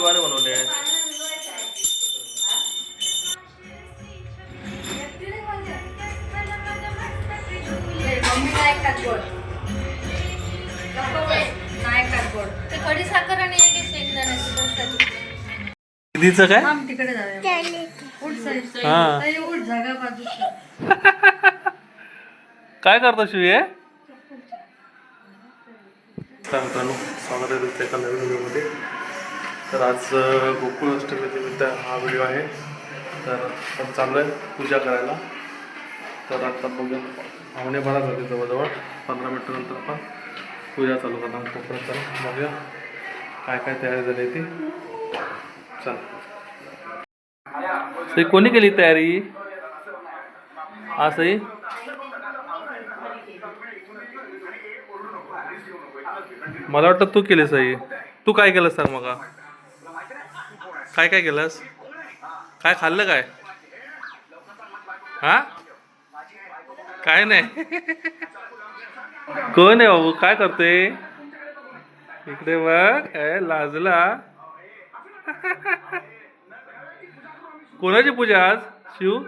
बारे बनवली काय? तिकडे बाजूला. काय करतो शिवी हे? मित्रांनो स्वागत आहे तुमच्या एका नवीन व्हिडिओमध्ये. तर आज अं, गोकुळ हा व्हिडिओ आहे. तर आपण चाललो आहे पूजा करायला. तर आता बघूया. पाहुणे बारा झाले जवळजवळ. पंधरा मिनटानंतर आपण पूजा चालू करणार. तोपर्यंत बघूया काय काय तयारी झाली ती. चल. सई कोणी केली तयारी? हा सई? मला वाटतं तू केलीस आई तू काय केलंस सांग मग काय काय केलंस? काय खाल्लं काय? हा? काय नाही. कोण आहे बाबू? काय करतोय इकडे बघ. ए लाजला. कोणाची पूजा आज? शिव?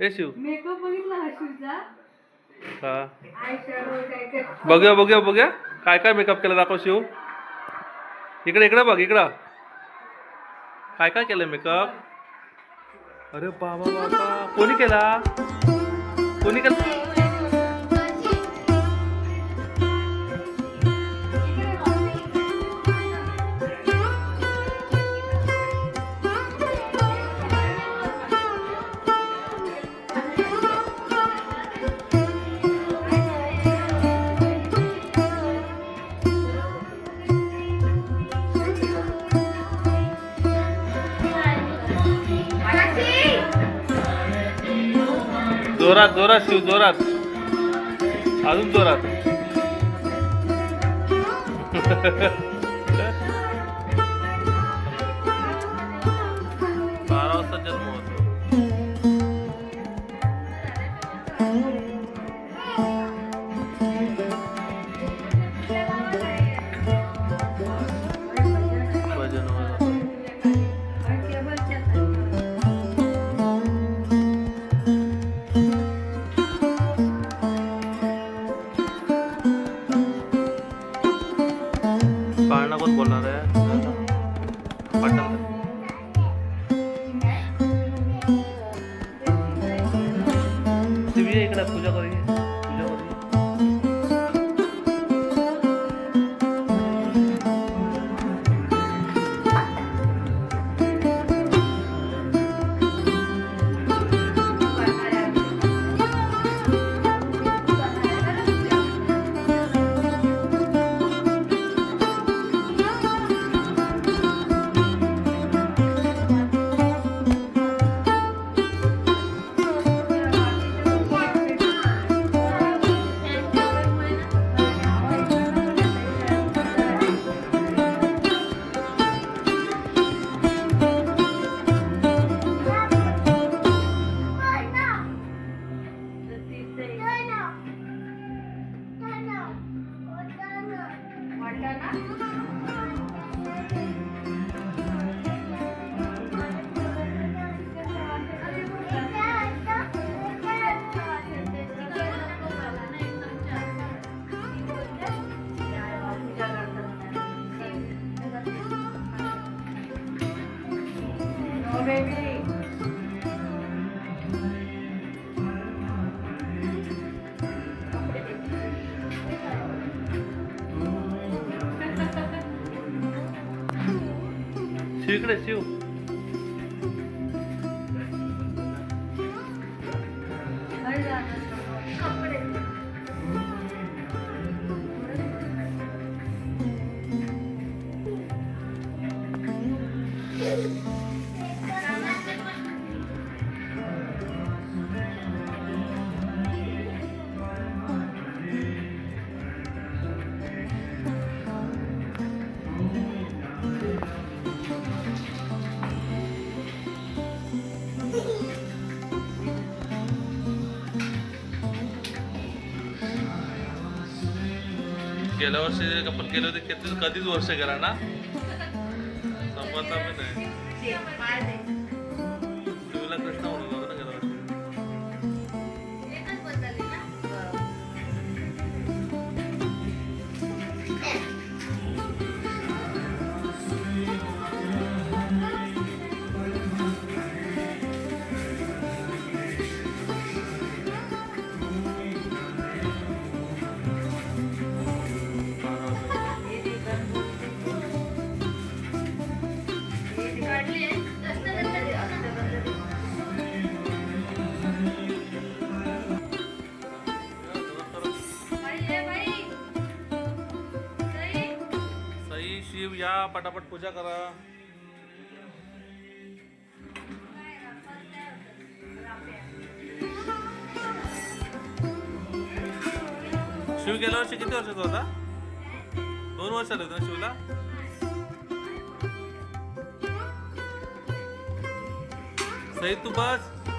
ए शिव. हा. बघूया बघूया बघूया. काय काय मेकअप केला दाखव शिव. इकडे इकडे बघ इकडं. काय काय केलं मेकअप अरे बाबा बाबा कोणी केला? कोणी केला? जोरात जोरात शिव जोरात. अजून जोरात. इकडे शिव गेल्या वर्षी आपण गेलो होते किती कधीच वर्ष गेला ना? करा पटापट पूजा करा. शिव गेल्या वर्षी किती वर्षाचा होता? दोन वर्ष आले होते ना शिवला? सई तू बस.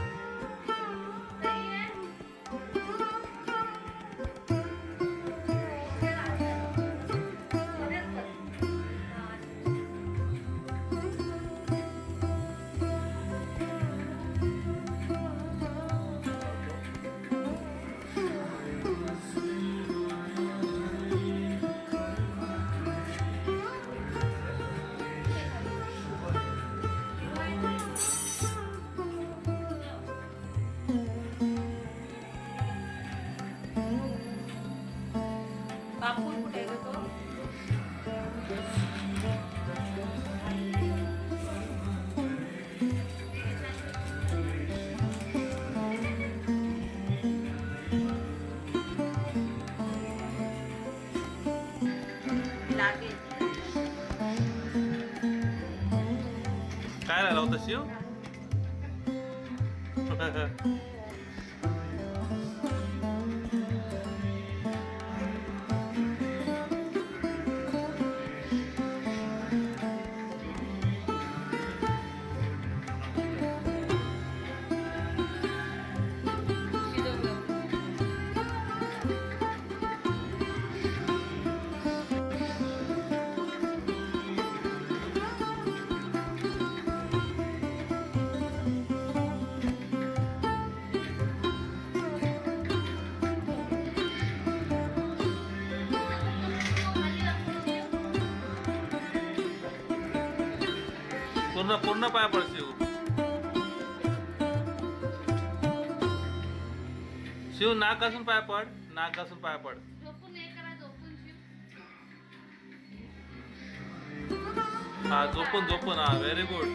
काय राहिला होता पूर्ण पाया पड शिव शिव नाक असून पाया पड नाक असून पाया पड. हे झोपून हा झोपून हा व्हेरी गुड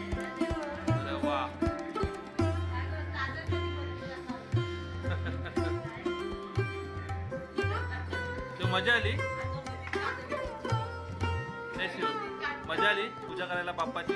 अरे वा. मजा आली? नाही शिव मजा आली? पूजा करायला बाप्पाची?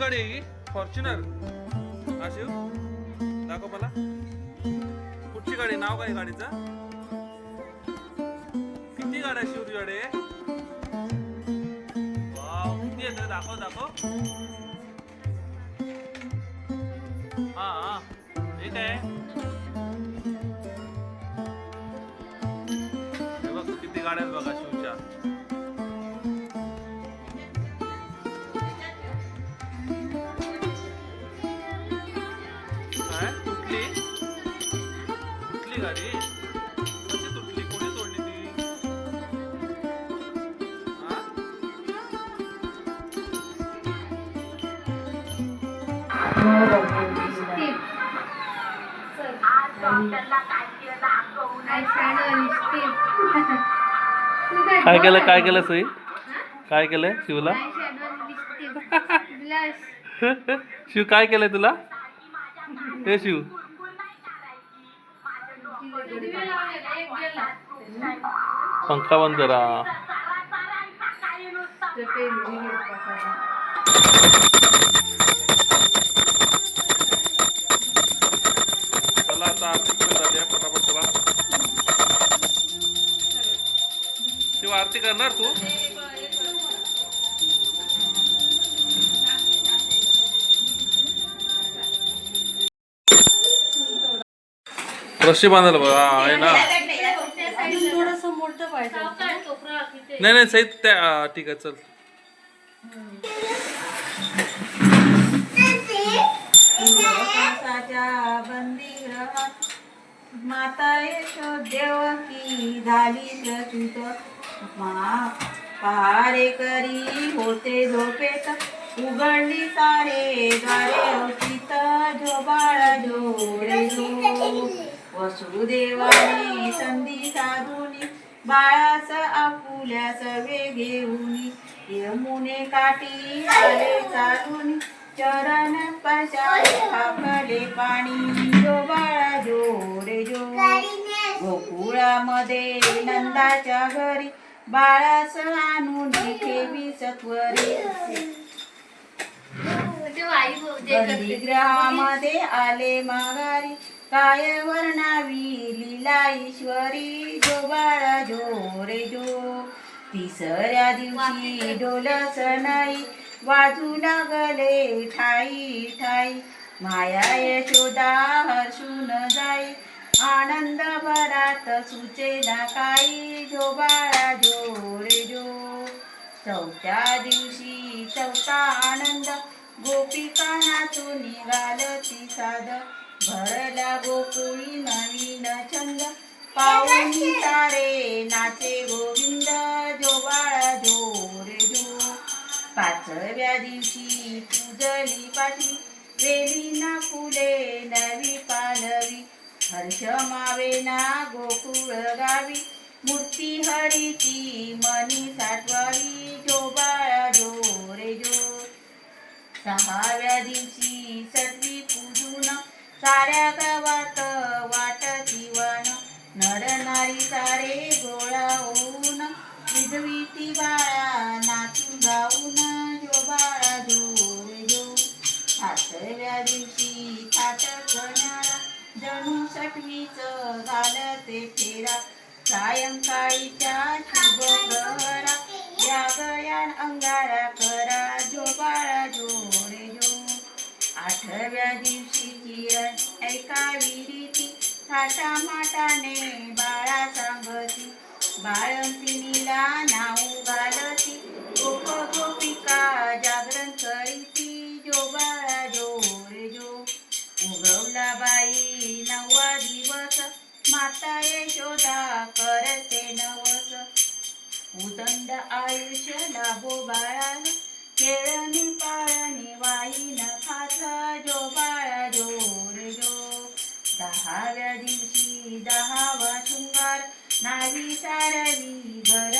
गाडी आहे ही? फॉर्च्युनर. अशी दाखव मला. कुठची गाडी? नाव काय गाडीचं? किती गाड्या शिव तुझ्याकडे वाव किती येत दाखव दाखव. हा हा. ठीक आहे. बघ किती गाड्या बघा शिव काय केलं? काय केलं सई? काय केलंय शिवला? शिव काय केलंय तुला? हे शिव. पंखा बंद करा चला आता आरती सुरू झाली आहे पटापट चला शिव आरती करणार तू? रस्सी बांधायला बघा. आहे ना. थोडस पाहिजे नाही नाही सही त्या ठीक आहे चल. माता यशोदेवकी झाली प्रसूत मा पहारे करी होते झोपेत. उघडली सारे गारे होतीत. झोबाळा जोडे जो वसुदेवाने संधी साधुनी बाळास आपुल्यास वे घेऊनी. यमुने काठी आले चरण स्पर्शाले पाणी. जो बाळा जोडे जो गोकुळामध्ये नंदाच्या घरी बाळास आणून ठेवी सत्वरी ग्रहामध्ये आले माघारी. काय वर्णावी लीला ईश्वरी जो बाळा जो रे जो तिसऱ्या दिवशी डोलस नाही. वाजू लागले ठाई ठाई. माया यशोदा हर्षून जाई. आनंद भरात सुचे ना काही. जो बाळा जो रे जो. चौथ्या दिवशी चौथा आनंद. गोपिका नाचून निघालती साध भरला गोकुळी नवीन छंद. पाऊनी तारे नाचे गोविंद. जो बाळा जो सातव्या दिवशी पूजली पाठी वेली ना फुले नवी पालवी हर्ष मावेना गोकुळ गावी मूर्ती हरीची मनी साठवावी जो बाळा जो रे जो. सहाव्या दिवशी सटवी पूजून साऱ्या गावात वाट दिवान नर नारी सारे गोळा होऊन विधवीती बाळा सातव्या दिवशी थाट करणारा जणू सटवीच घालते फेरा. सायंकाळीच्या शुभ प्रहरा या गयान अंगारा करा जो बाळा जो रे जो. आठव्या दिवशी किरण ऐकावी रीती थाटा माटाने बाळा सांगती. बाळंतिनीला नाव घालती गोप गोपिका जागरण करीती जो बाळा उगवला बाई नववा दिवस. माता यशोदा करते नवस. उदंड आयुष्य लाभो बाळाला केळणी पाळणी वाईन खात जो बाळा जो जो. दहाव्या दिवशी दहावा शृंगार. नावी सारवी घराने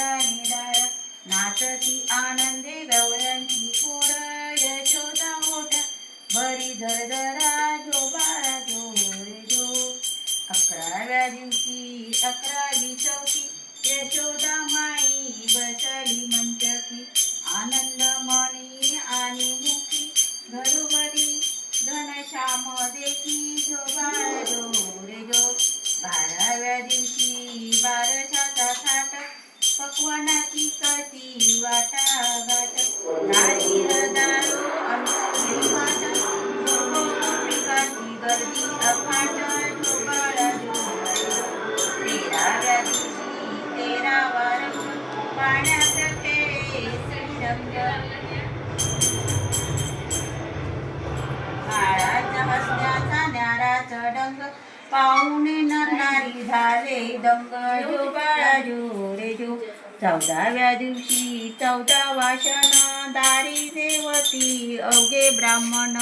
पाहुणे नरनारी झाले दंग जो चौदाव्या दिवशी चौदा वाशन दारी देवती अवघे ब्राह्मण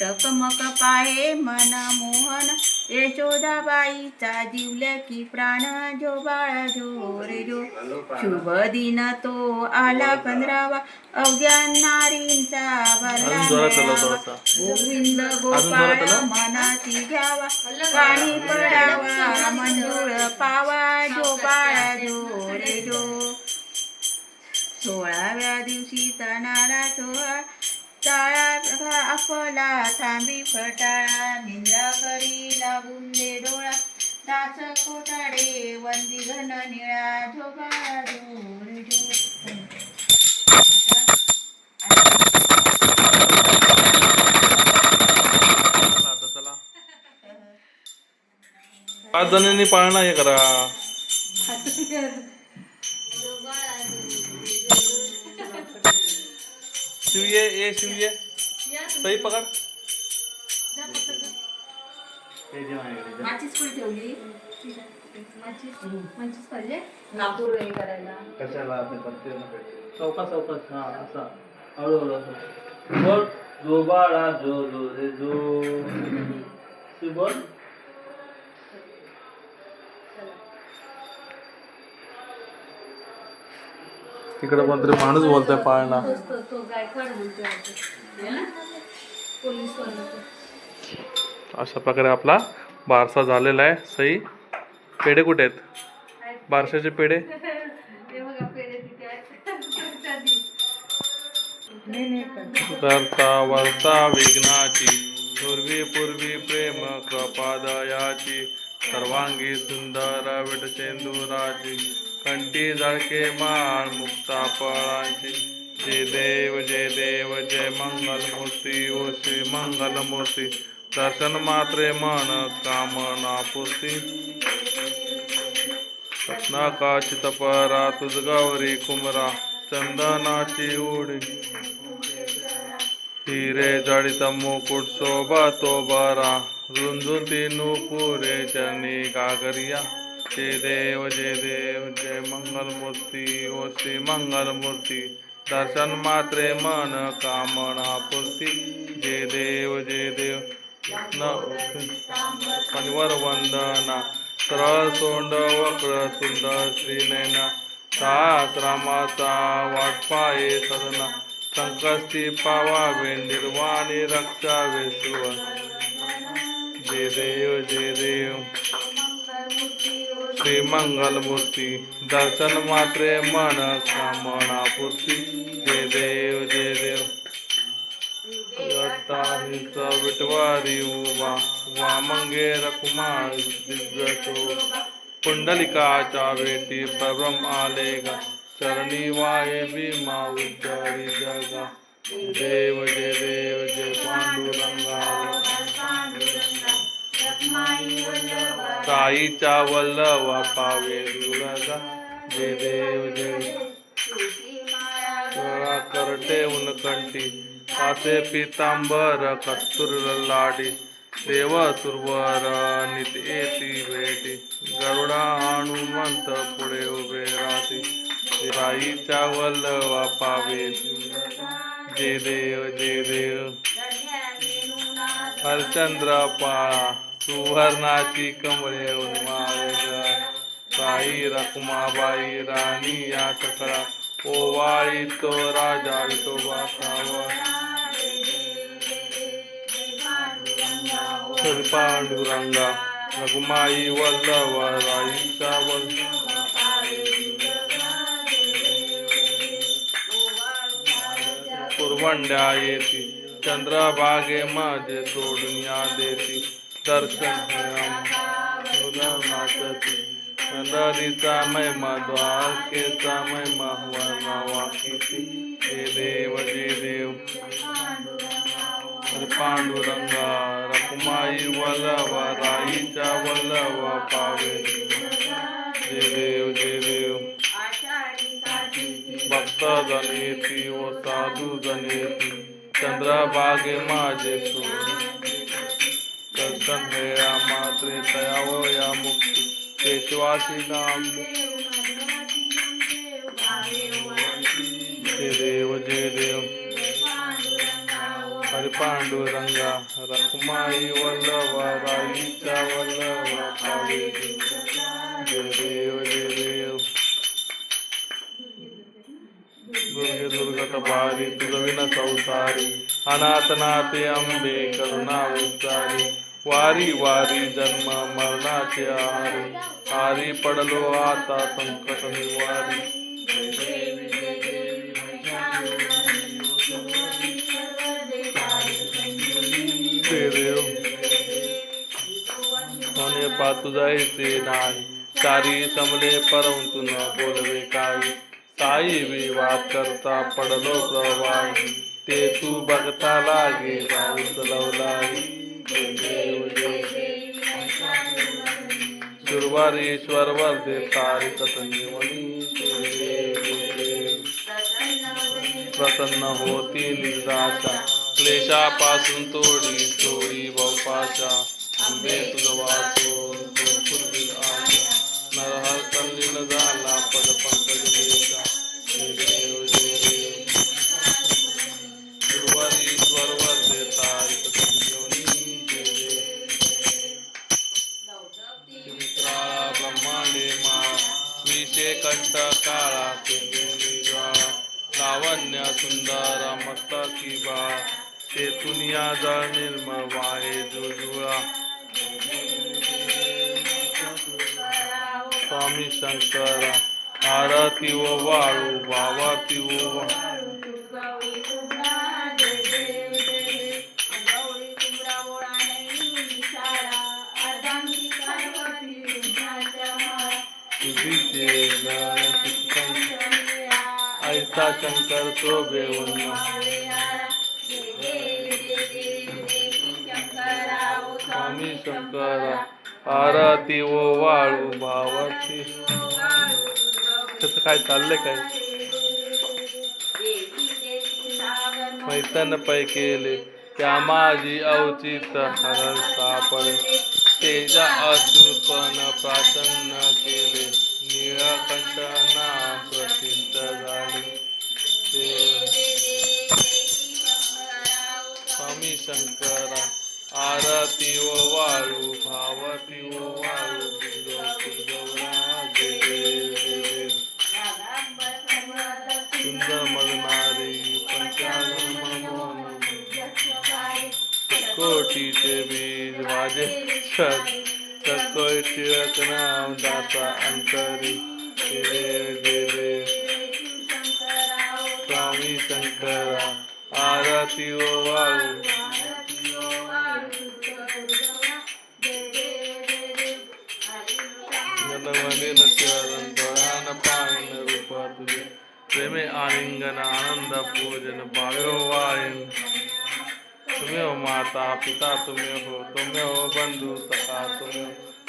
टकमक पाहे मन मोहन. यशोदाबाईचा जीवल्या की प्राण जो बाळा जो रे जो. शुभ दिन तो आला पंधरावा. अवघ्या नारींचा भरला. गोविंद गोपाळ. मनाती घ्यावा. पाणी पडावा. मंजूळ पावा जो बाळा जो रे जो. सोळाव्या दिवशी तणारा सोहळा. टाळा आपला थांबी फटाळा निंद्रा करी लागून दे डोळा. दास कोटाडे वंदी घन निळा जो बाळा जो रे जो चला आता चला. पाच जणांनी पाळणा हे करा. शिवये ये शिवये सही पकड. माचीच पुढे ठेवली? नागपूर हे करायला. कशाला चौकास हा असा. हळूहळू असं बोल. जो जो जो रे जो. ती बोल तिकडे कोणतरी माणूस बोलतोय पाळणा. अशा प्रकारे आपला बारसा झालेला आहे. सई पेढे कुठे आहेत? बारशाचे पेढे? करता वर्ता विघ्नाची पूर्वी पूर्वी प्रेम कृपादयाची सर्वांगी सुंदर विटचेंदुराची कंठी जळके माळ मुक्ता फळांची जय देव जय देव जय मंगल मूर्ती ओ श्री मंगल मूर्ती. दर्शन मात्रे मन कामना पूर्ती रत्नाकाशी तपरा तुझ गौरी कुमरा चंदनाची उडी. हिरे जडित मुकुट शोभा तो बरा. रुंजुती नुपुरे चरणी गागरिया. जय देव जय देव जय मंगलमूर्ती ओ श्री मंगलमूर्ती. दर्शन मात्रे मन कामना पूर्ती. जय देव जय देव. न वंदना. सरळ सोंड वक्र सुंदर श्रीनयना सहस्रामाचा वाटपाये सदना संकष्टी पावावे निर्वाणी रक्षावे सुवन जय देव जय देव. श्री मंगल मूर्ती दर्शन मात्रे मन कामना पूर्ती. जय देव जय देव. रत्तानीच विटवारी उभा वामंगे रकुमार दिव्य पुंडलिकाच्या वेटी प्रभ्रम आले गा चरणी वाये भीमा उद्धारी जगा. देव जय देव जय पांडुरंगा. साईच्या वल्लवा पावे दुर्गा जय देव जय. करटे उनकंठी पासे पितांबर कस्तुर लाडी. देव सुरवर नितेती भेटी. गरुडा हनुमंत पुढे उभे राहते. राईच्या वल्लवा पावे जय देव जय देव. हरचंद्र पाळा सुवर्णाची कमळे उन्माळ साई रखुमाबाई राणी या सकळा ओवाळी तो राजा तो सावा पांडुरंगा रघुमाई वल्लभ राईचा वल्लभ कुरवंड्या येती चंद्रभागे माझे सोडून या देती. दर्शन तुला नाचती नंदरीचा महिमा द्वारकेचा महिमा वर्णावा किती हे देव जे देव। हरे पांडुरंगा रकुमाई वल्लवा राईच्या वल्लवा पावे। जे देव जे देव। भक्त जनेती व साधू जनेती। चंद्रभागे माझे दर्शन हेळा मात्रे तयाव या मुक्ती. केशवासी नाम. जय देव जय देव. हरे पांडुरंगा रखुमाई वल्लवा राईचा वल्लवा पावे जय देव जय देव. दुर्गे दुर्गत भारी तुझविन संसारी. अनाथनाथे अंबे करुणा उच्चारी. वारी वारी जन्म मरणाचे आहारी आरी पडलो आता संकट निवारी. जय देव पातू जायचे नाही सारी समले परंतु न बोलवे काही. साई विवाद करता पडलो प्रवाही. ते तू बघता लागे पाऊस लवलाही. सुरवारीश्वर वर्धे दे संजीवनी प्रसन्न होती निराशा क्लेशापासून तोडी तोडी बहुपाशा आंबे तुझवाचो पूर्वी आशा नरहर कल्लीन झाला पद पंकज काळा केंद्री ज्वाळा लावण्य सुंदर मस्तकी बा तेथून या जळ निर्मळ वाहे जुजुळा. स्वामी शंकरा आरती व वाळू भावाती व वा- ऐसा शंकर तो बेऊन स्वामी शंकरा आरती व वाळू भावाची त्याचं काय चाललंय काय मैतन पै केले त्या माझी अवचित हरण सापडे तेजा असूपन प्रासन्न केले निळकंठ नाम प्रसिद्ध झाले स्वामी शंकरा आरती व वाळू भावती व वाळू सुंदर मगनारी पंचांग मनमोहन कोटीचे बीज माझे सकोय टिळक नाम दाता अंतरी देव जय स्वामी शंकरा आरती व वाळू आलिंगन आनंद पूजन भाव्यो वायन तुम्हें हो माता पिता तुम्हें हो तुम्हें हो बंधू सखा तुम्ही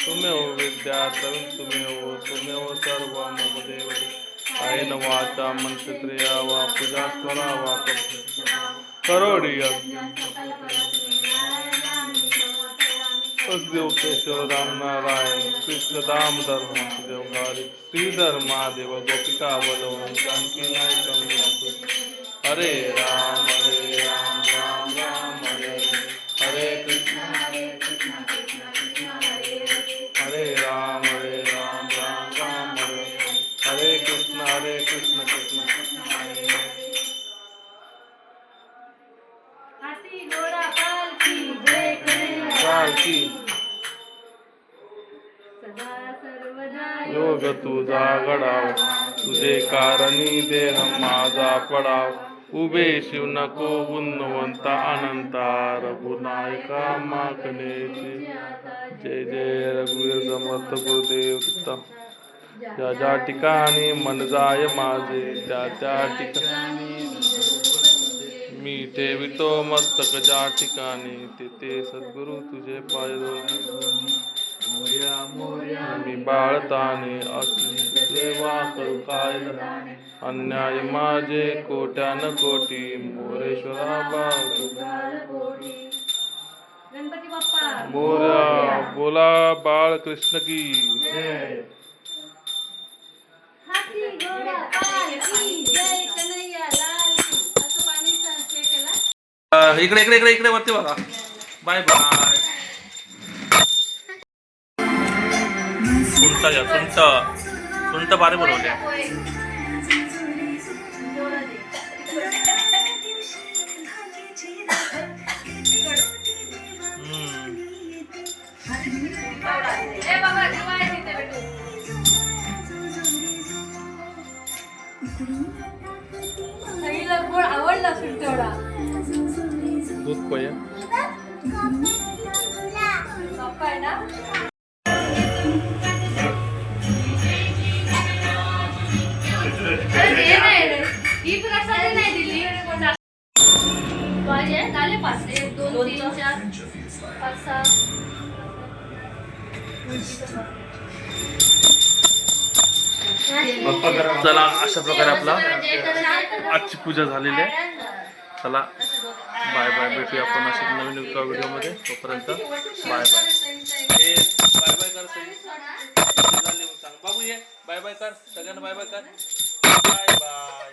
हो तुम्ही हो विद्या तरुण तुम्ही हो तुम्ही हो सर्व मम देव आयन वाचा मंत्रिया वा पूजा स्वरा वा करोडी देव केशव राम नारायण कृष्ण दामोदर देव गारी श्रीधर महादेव गोपिका बलवन जानकी नायक हरे राम हरे राम राम राम हरे हरे. हरे कृष्ण। योग तुझा घडाव तुझे कारणी देह माझा पडाव. उभे शिव नको गुणवंता अनंता रघुनायका मागण्याची जय जय रघुवीर समर्थ गुरुदेव दत्त ज्या ज्या ठिकाणी मन जाय माझे त्या त्या ठिकाणी ठेवितो मस्तक ज्या ठिकाणी तेथे सद्गुरु तुझे पाय मी बाळताने असली सेवा करू काय। अन्याय माझे कोट्यान कोटी मोरेश्वरा बाळू मोर्या। बोला बाळ कृष्ण की जय। इकडे इकडे इकडे इकडे वरती बघा. बाय बाय सुंट घ्या सुंट सुंट भारी बनवल्या आवडला असेल तेवढा पोया आहे ना चला अशा प्रकारे आपला आजची पूजा झालेली आहे. चला. भेटू आपण असे नवीन एका व्हिडिओमध्ये. तोपर्यंत बाय बाय. बाय बाय कर सांग बाबू ये बाय बाय कर. सगळ्यांना बाय बाय कर. Bye bye.